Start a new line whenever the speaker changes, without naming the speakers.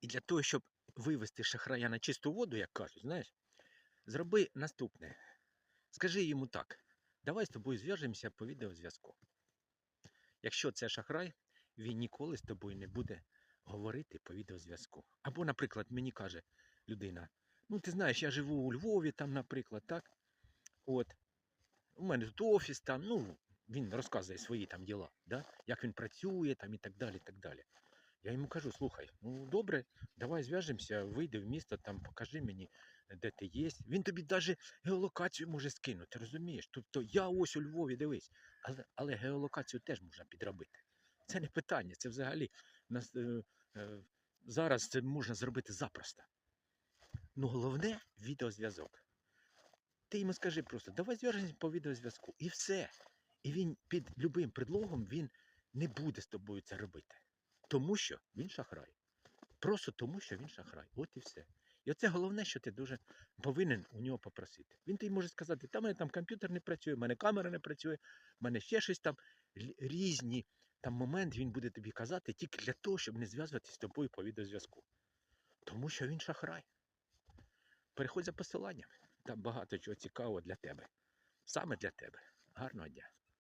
І для того, щоб вивести шахрая на чисту воду, як кажуть, знаєш, зроби наступне. Скажи йому так: давай з тобою зв'яжемося по відеозв'язку. Якщо це шахрай, він ніколи з тобою не буде говорити по відеозв'язку. Або, наприклад, мені каже людина: ну, ти знаєш, я живу у Львові, там, наприклад, так. От, у мене тут офіс, там, ну, він розказує свої там діла, да? як він працює там, і так далі. і так далі. Я йому кажу, слухай, ну добре, давай зв'яжемося, вийди в місто, там покажи мені, де ти є. Він тобі навіть геолокацію може скинути, розумієш? Тобто я ось у Львові, дивись. Але, але геолокацію теж можна підробити. Це не питання, це взагалі нас, е, е, зараз це можна зробити запросто. Ну головне відеозв'язок. Ти йому скажи просто, давай зв'яжемося по відеозв'язку. І все. І він під будь-яким предлогом він не буде з тобою це робити. Тому що він шахрай. Просто тому, що він шахрай. От і все. І оце головне, що ти дуже повинен у нього попросити. Він тобі може сказати, та мене там комп'ютер не працює, в мене камера не працює, в мене ще щось там різні там моменти він буде тобі казати тільки для того, щоб не зв'язуватися з тобою по відеозв'язку. Тому що він шахрай. Переходь за посиланням. Там багато чого цікавого для тебе. Саме для тебе. Гарного дня.